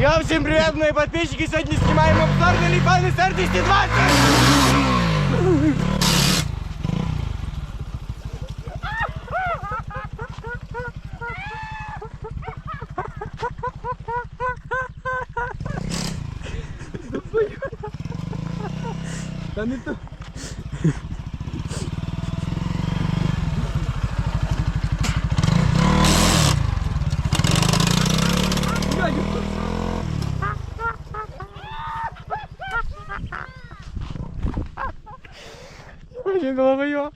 Йо, всім привіт, мої підписчики. Сьогодні знімаємо обзор на Ліфан SR 220. 你走了没有？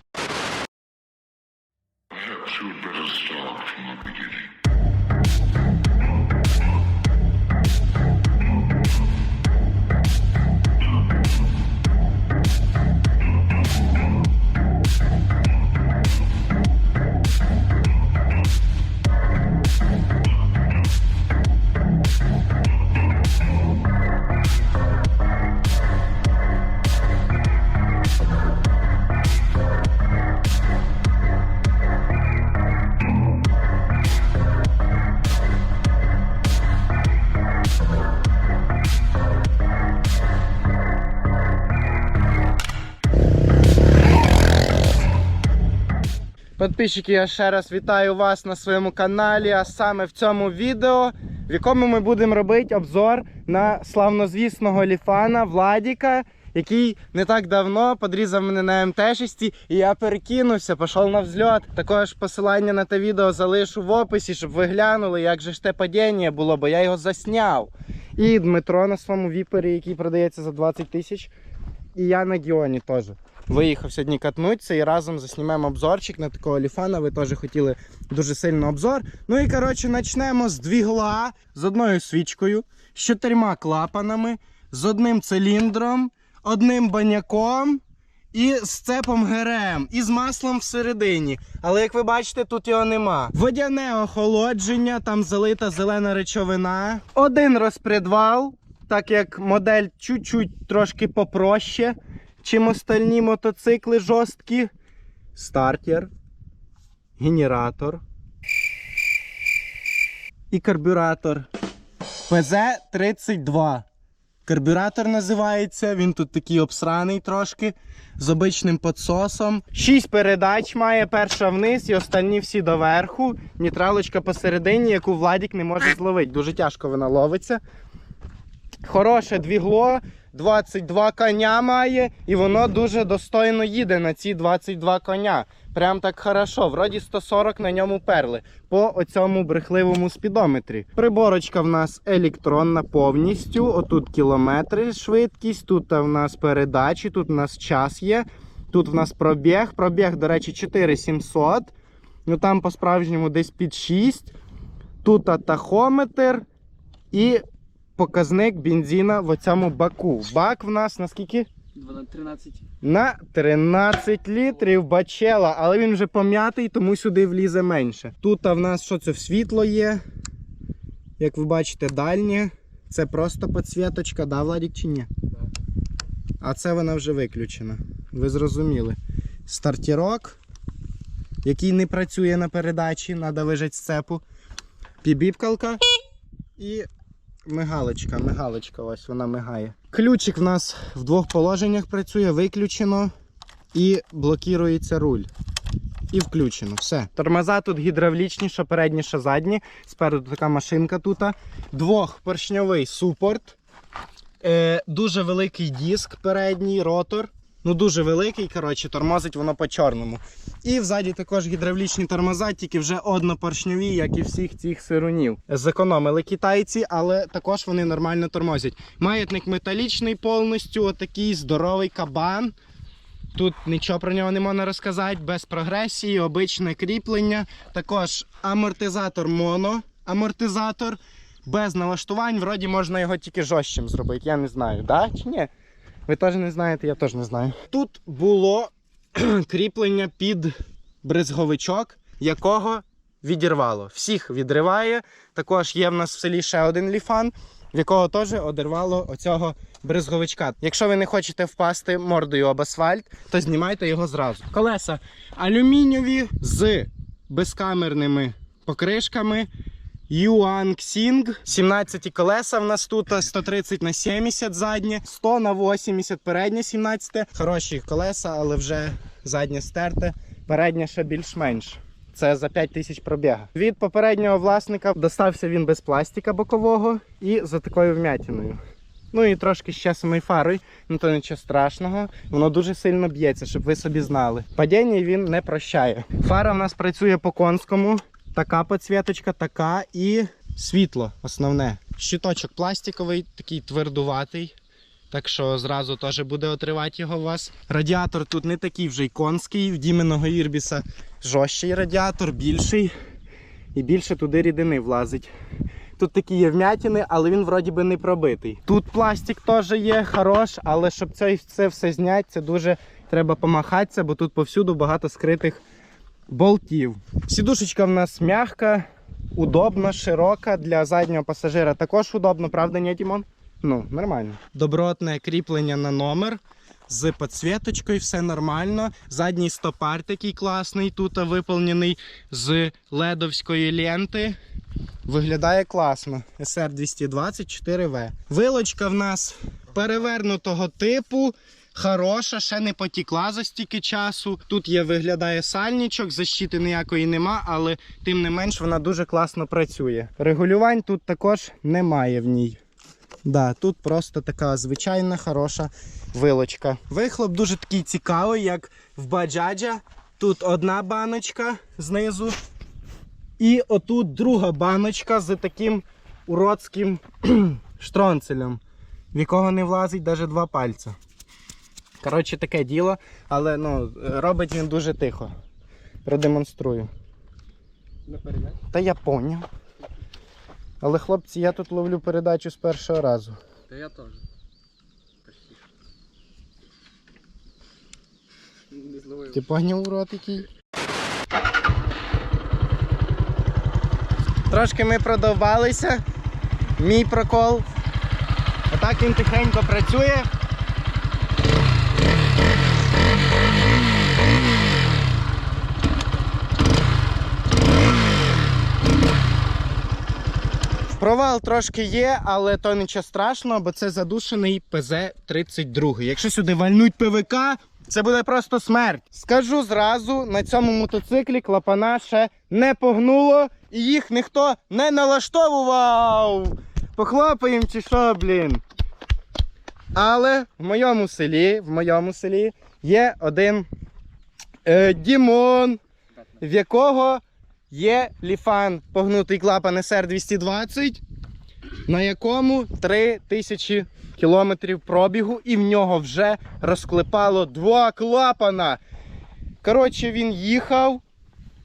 Підписчики, я ще раз вітаю вас на своєму каналі, а саме в цьому відео, в якому ми будемо робити обзор на славнозвісного ліфана Владіка, який не так давно подрізав мене на МТ-6 і я перекинувся, пішов на взльот. Також посилання на те відео залишу в описі, щоб ви глянули, як же ж те падіння було, бо я його засняв. І Дмитро на своєму віпері, який продається за 20 тисяч. І я на Гіоні теж. Виїхав сьогодні катнутися і разом заснімемо обзорчик на такого ліфана. Ви теж хотіли дуже сильно обзор. Ну і коротше, почнемо з двігла, з одною свічкою, з чотирма клапанами, з одним циліндром, одним баняком і з цепом ГРМ, і з маслом всередині. Але як ви бачите, тут його нема. Водяне охолодження, там залита зелена речовина. Один розпредвал, так як модель чуть-чуть трошки попроще, чим остальні мотоцикли жорсткі. Стартер, генератор і карбюратор. ПЗ-32. Карбюратор називається, він тут такий обсраний трошки, з обичним підсосом. Шість передач має, перша вниз і останні всі доверху. Нейтралочка посередині, яку Владік не може зловити. Дуже тяжко вона ловиться. Хороше двігло, 22 коня має, і воно дуже достойно їде на ці 22 коня. Прям так хорошо. Вроді 140 на ньому перли по оцьому брехливому спідометрі. Приборочка в нас електронна повністю. Отут кілометри швидкість, тут в нас передачі, тут в нас час є. Тут в нас пробіг. Пробіг, до речі, 4700. Ну там по-справжньому десь під 6. Тут тахометр і показник бензина в цьому баку. Бак в нас наскільки? 13. На 13 літрів бачела, але він вже пом'ятий, тому сюди влізе менше. Тут в нас що це в світло є. Як ви бачите, дальнє. Це просто підсвіточка, да, Владік, чи ні? А це вона вже виключена. Ви зрозуміли. Стартірок, який не працює на передачі, треба вижати з цепу. Пібіпкалка і мигалочка. Мигалочка, ось вона мигає. Ключик в нас в двох положеннях працює, виключено і блокується руль. І включено. Все. Тормоза тут гідравлічні, що передні, що задні. Спереду така машинка тут. Двохпоршньовий супорт. Е, дуже великий диск передній, ротор. Ну дуже великий, коротше, тормозить воно по чорному. І взаді також гідравлічні тормоза, тільки вже однопоршньові, як і всіх цих сирунів. Зекономили китайці, але також вони нормально тормозять. Маятник металічний повністю, отакий здоровий кабан. Тут нічого про нього не можна розказати, без прогресії, обичне кріплення. Також амортизатор моно, амортизатор, без налаштувань. Вроді можна його тільки жорстким зробити. Я не знаю, да чи ні? Ви теж не знаєте, я теж не знаю. Тут було кріплення під бризговичок, якого відірвало. Всіх відриває. Також є в нас в селі ще один ліфан, в якого теж одірвало оцього бризговичка. Якщо ви не хочете впасти мордою об асфальт, то знімайте його зразу. Колеса алюмінієві з безкамерними покришками. Xing. 17 колеса в нас тут 130 на 70 заднє, 100 на 80 переднє 17. Хороші колеса, але вже заднє стерте. Переднє ще більш-менш. Це за 5 тисяч пробіга. Від попереднього власника достався він без пластика бокового і за такою вмятиною. Ну і трошки ще самою фарою, ну то нічого страшного. Воно дуже сильно б'ється, щоб ви собі знали. Падіння він не прощає. Фара в нас працює по конському. Така підсвіточка, така і світло основне. Щиточок пластиковий, такий твердуватий. Так що зразу теж буде отривати його у вас. Радіатор тут не такий вже й конський, в Діменого Ірбіса жорсткий радіатор, більший. І більше туди рідини влазить. Тут такі є вмятини, але він вроді би не пробитий. Тут пластик теж є, хорош, але щоб це, це все зняти, це дуже треба помахатися, бо тут повсюду багато скритих болтів. Сідушечка в нас м'яка, удобна, широка. Для заднього пасажира також удобно, правда, ні, Дімон? Ну, нормально. Добротне кріплення на номер. З підсвіточкою, все нормально. Задній стопар такий класний, тут виповнений з ледовської ленти. Виглядає класно. SR 224V. Вилочка в нас перевернутого типу. Хороша, ще не потікла за стільки часу. Тут є виглядає сальничок, защити ніякої нема, але тим не менш вона дуже класно працює. Регулювань тут також немає в ній. Да, тут просто така звичайна хороша вилочка. Вихлоп дуже такий цікавий, як в баджаджа. Тут одна баночка знизу. І отут друга баночка з таким уродським штронцелем, в якого не влазить навіть два пальця. Коротше, таке діло, але ну, робить він дуже тихо. Продемонструю. Та я поняв. Але хлопці, я тут ловлю передачу з першого разу. Та я теж. Ти поняв урод який? Трошки ми продовбалися. Мій прокол. Отак він тихенько працює. Провал трошки є, але то нічого страшного, бо це задушений ПЗ-32. Якщо сюди вальнуть ПВК, це буде просто смерть. Скажу зразу, на цьому мотоциклі клапана ще не погнуло і їх ніхто не налаштовував. Похлопаємо чи що, блін. Але в моєму селі, в моєму селі є один е, Дімон, в якого є ліфан погнутий клапан SR 220, на якому 3000 кілометрів пробігу, і в нього вже розклепало два клапана. Коротше, він їхав,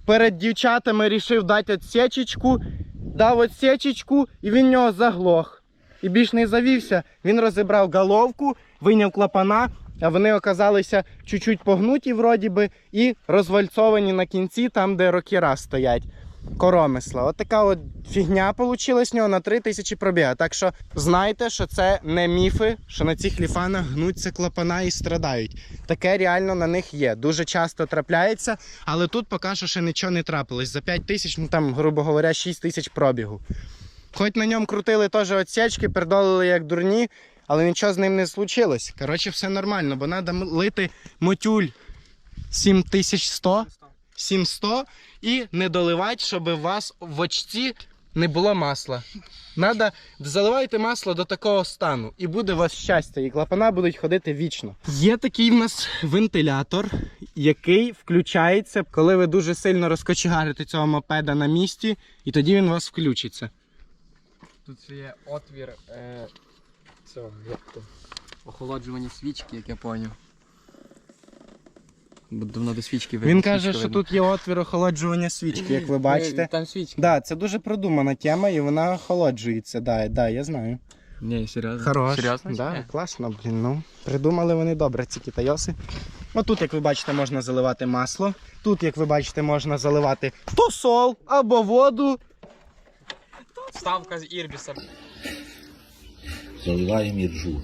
перед дівчатами рішив дати отсечечку, дав отсечечку, і він в нього заглох. І більш не завівся. Він розібрав головку, вийняв клапана, вони оказалися чуть-чуть погнуті, вроді би, і розвальцовані на кінці, там, де рокера стоять. Коромисла. От така от фігня вийшла з нього на 3000 пробіга. Так що знайте, що це не міфи, що на цих ліфанах гнуться клапана і страдають. Таке реально на них є. Дуже часто трапляється, але тут поки що ще нічого не трапилось. За 5 тисяч, ну там, грубо говоря, 6 тисяч пробігу. Хоч на ньому крутили теж отсечки, пердолили як дурні, але нічого з ним не случилось. Коротше, все нормально, бо треба лити мотюль 7100. 700 і не доливати, щоб у вас в очці не було масла. Надо заливайте масло до такого стану, і буде у вас щастя, і клапана будуть ходити вічно. Є такий в нас вентилятор, який включається, коли ви дуже сильно розкочегарите цього мопеда на місці, і тоді він у вас включиться. Тут є отвір е, цього, як то, охолоджування свічки, як я поняв. Бо давно до свічки. Він каже, що видно. тут є отвір охолоджування свічки, як ви бачите. Там свічка. Да, це дуже продумана тема, і вона охолоджується. Да, да, я знаю. Ні, серйозно. Хорош. Серйозно? Да, класно, блін. Ну, придумали вони добре, ці китайоси. Отут, як ви бачите, можна заливати масло. Тут, як ви бачите, можна заливати то сол або воду. Ставка з Ірбіса. Заливаем иржу.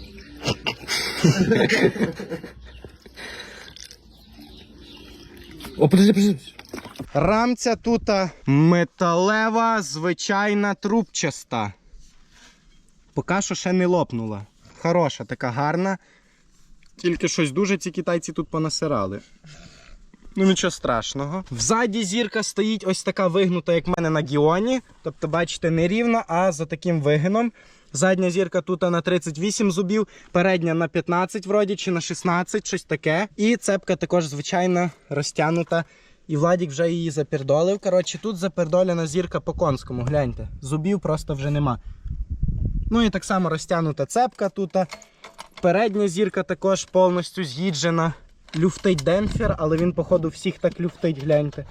О, подожди, подожди. Рамця тут металева, звичайна трубчаста. Поки що ще не лопнула. Хороша, така гарна. Тільки щось дуже ці китайці тут понасирали. Ну нічого страшного. Взаді зірка стоїть ось така вигнута, як в мене на Гіоні. Тобто, бачите, не рівна, а за таким вигином. Задня зірка тут на 38 зубів, передня на 15 вроді, чи на 16, щось таке. І цепка також, звичайно, розтягнута. І Владік вже її запердолив. Коротше, тут запердолена зірка по конському, гляньте. Зубів просто вже нема. Ну і так само розтягнута цепка тут. Передня зірка також повністю з'їджена. Люфтить демпфер, але він, походу, всіх так люфтить, гляньте.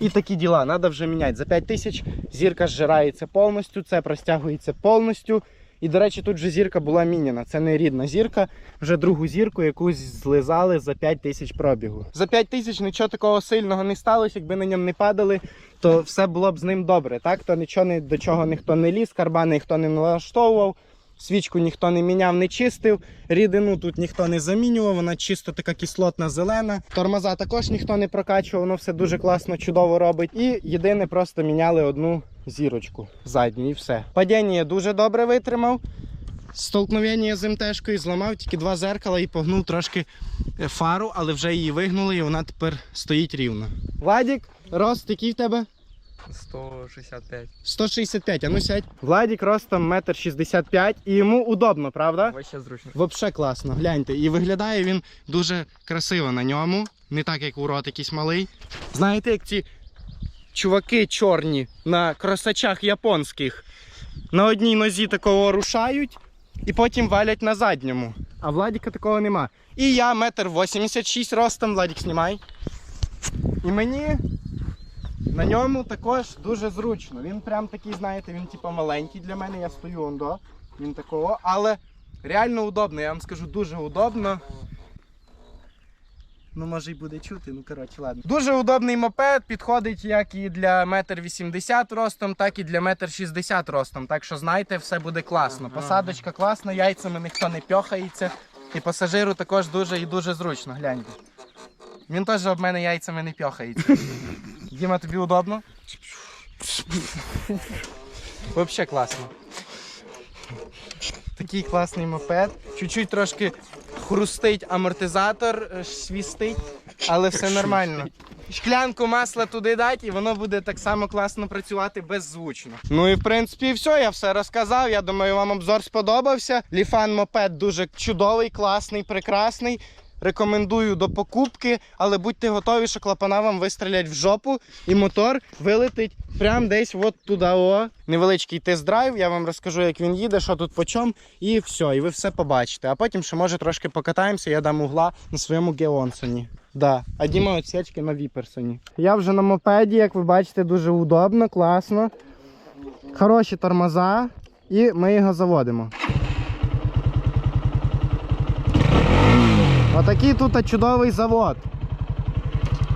І такі діла, треба вже міняти. За 5 тисяч зірка зжирається повністю, це простягується повністю. І, до речі, тут вже зірка була міняна. Це не рідна зірка, вже другу зірку, яку злизали за 5 тисяч пробігу. За 5 тисяч нічого такого сильного не сталося, якби на ньому не падали, то все було б з ним добре. Так, то нічого до чого ніхто не ліз, карбани ніхто не налаштовував. Свічку ніхто не міняв, не чистив. Рідину тут ніхто не замінював, вона чисто така кислотна зелена. Тормоза також ніхто не прокачував, воно все дуже класно, чудово робить. І єдине, просто міняли одну зірочку задню і все. Падіння я дуже добре витримав. Столкновення з МТшкою зламав тільки два зеркала і погнув трошки е, фару, але вже її вигнули і вона тепер стоїть рівно. Владік, рост який в тебе? 165. 165, а ну сядь. Владік ростом 1,65 м і йому удобно, правда? Вообще зручно. Вообще класно, гляньте. І виглядає він дуже красиво на ньому. Не так, як урод якийсь малий. Знаєте, як ці чуваки чорні на кросачах японських на одній нозі такого рушають і потім валять на задньому. А Владіка такого нема. І я метр 86 ростом, Владік, знімай. І мені на ньому також дуже зручно. Він прям такий, знаєте, він типу маленький для мене, я стою ондо. Він такого, але реально удобно, я вам скажу, дуже удобно. Ну, може й буде чути, ну коротше, ладно. Дуже удобний мопед, підходить як і для метр вісімдесят ростом, так і для метр шістдесят ростом. Так що знайте, все буде класно. Посадочка класна, яйцями ніхто не пьохається. І пасажиру також дуже і дуже зручно, гляньте. Він теж об мене яйцями не пьохається. Діма, тобі удобно? Взагалі класно. Такий класний мопед. Чуть-чуть трошки хрустить амортизатор, е, свістить, але все нормально. Шклянку масла туди дати, і воно буде так само класно працювати беззвучно. Ну і в принципі все, я все розказав. Я думаю, вам обзор сподобався. Ліфан мопед дуже чудовий, класний, прекрасний. Рекомендую до покупки, але будьте готові, що клапана вам вистрілять в жопу, і мотор вилетить прямо десь от туди. О. Невеличкий тест-драйв. Я вам розкажу, як він їде, що тут по чому, і все, і ви все побачите. А потім ще може трошки покатаємося, я дам угла на своєму Геонсоні. Да. А Діма отсечки на Віперсоні. Я вже на мопеді, як ви бачите, дуже удобно, класно. Хороші тормоза, і ми його заводимо. Отакий тут чудовий завод.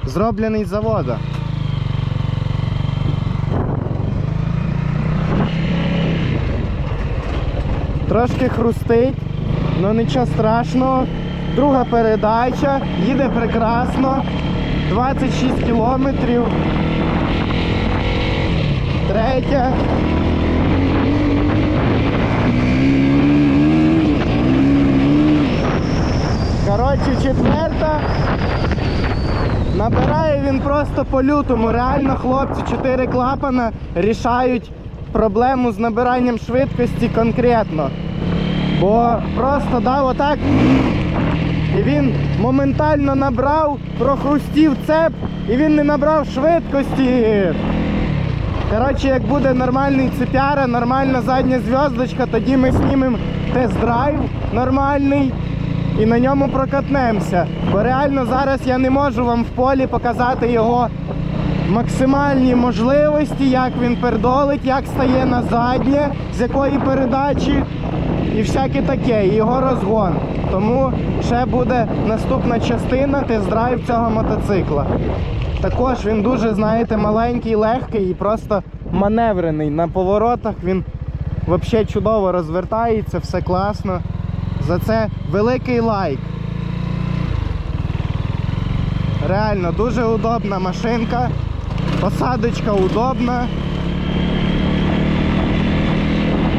Зроблений з завода. Трошки хрустить, але нічого страшного. Друга передача, їде прекрасно. 26 кілометрів. Третя. Коротше, четверта. Набирає він просто по лютому. Реально хлопці, чотири клапана рішають проблему з набиранням швидкості конкретно. Бо просто дав отак. І він моментально набрав, прохрустів цеп, і він не набрав швидкості. Коротше, як буде нормальний цепяра, нормальна задня зв'язочка, тоді ми знімемо тест-драйв нормальний і на ньому прокатнемося. Бо реально зараз я не можу вам в полі показати його максимальні можливості, як він пердолить, як стає на заднє, з якої передачі і всяке таке, і його розгон. Тому ще буде наступна частина тест-драйв цього мотоцикла. Також він дуже, знаєте, маленький, легкий і просто маневрений. На поворотах він взагалі чудово розвертається, все класно. За це великий лайк. Реально дуже удобна машинка. Посадочка удобна.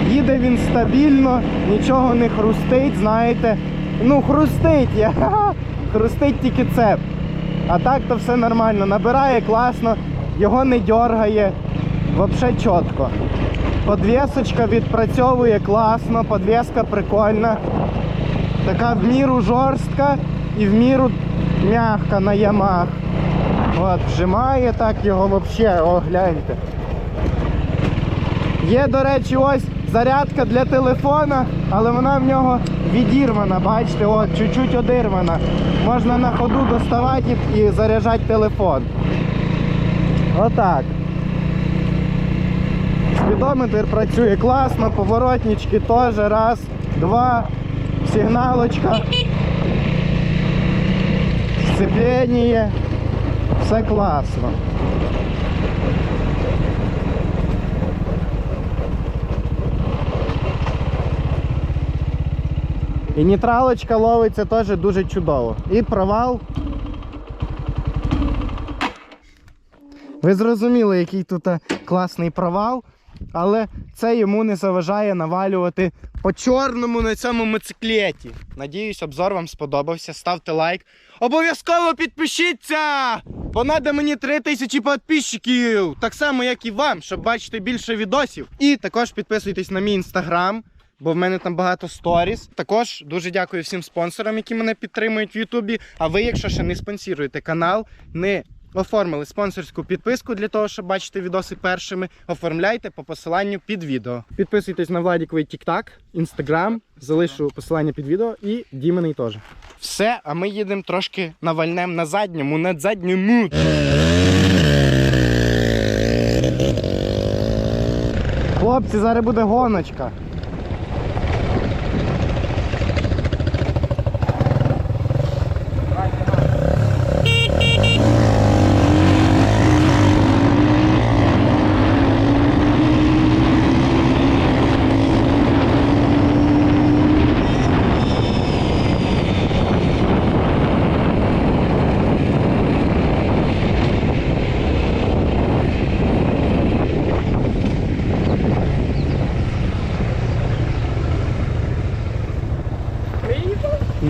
Їде він стабільно, нічого не хрустить, знаєте. Ну, хрустить, я. хрустить тільки цеп. А так то все нормально. Набирає класно, його не дергає. Взагалі чітко. Подвісочка відпрацьовує класно, подвіска прикольна. Така в міру жорстка і в міру м'яка на ямах. От, вжимає так його взагалі, о, гляньте. Є, до речі, ось зарядка для телефона, але вона в нього відірвана, бачите, от, чуть-чуть одірвана. Можна на ходу доставати і заряджати телефон. Отак. Спідометр працює класно, поворотнички теж. Раз, два, сигналочка. Сцепление. Все класно. І нейтралочка ловиться теж дуже чудово. І провал. Ви зрозуміли, який тут е, класний провал, але це йому не заважає навалювати по чорному на цьому моциклеті. Надіюсь, обзор вам сподобався. Ставте лайк. Обов'язково підпишіться! Бо треба мені 3000 підписчиків. Так само, як і вам, щоб бачити більше відосів. І також підписуйтесь на мій інстаграм. Бо в мене там багато сторіс. Також дуже дякую всім спонсорам, які мене підтримують в Ютубі. А ви, якщо ще не спонсоруєте канал, не оформили спонсорську підписку для того, щоб бачити відоси першими, оформляйте по посиланню під відео. Підписуйтесь на Владіковий TikTok, Instagram, залишу посилання під відео і Дімений теж. Все, а ми їдемо трошки навальнем на задньому, на задньому. Хлопці, зараз буде гоночка.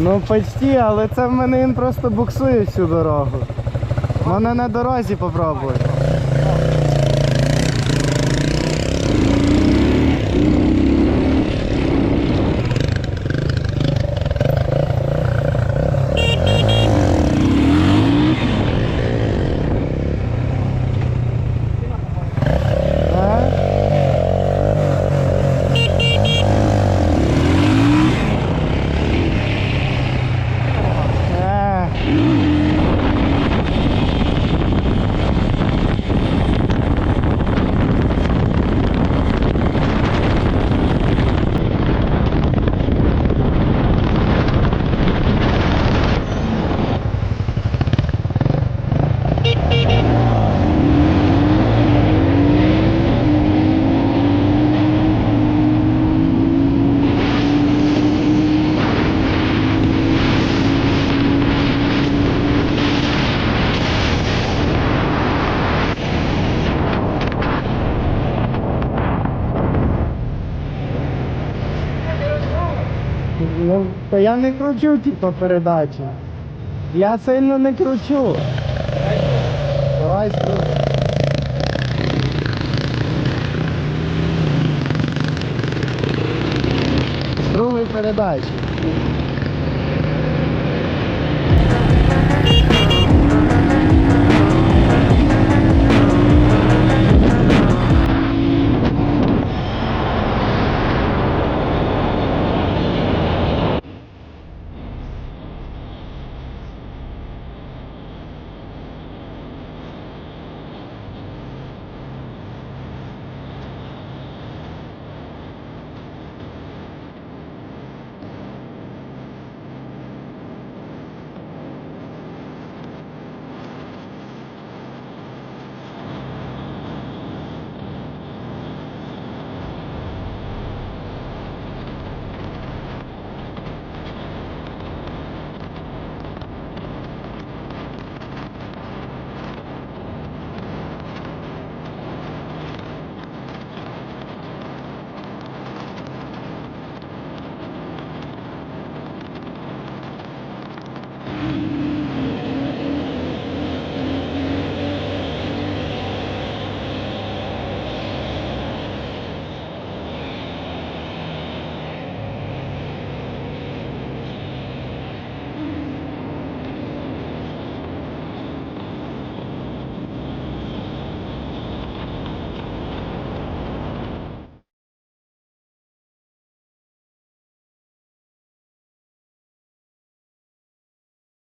Ну почти, але це в мене він просто буксує всю дорогу. Вона на дорозі попробує. А? Е. Ну, то я не кручу типу передачі. Я сильно не кручу. Давай спробуй. Другий передачі.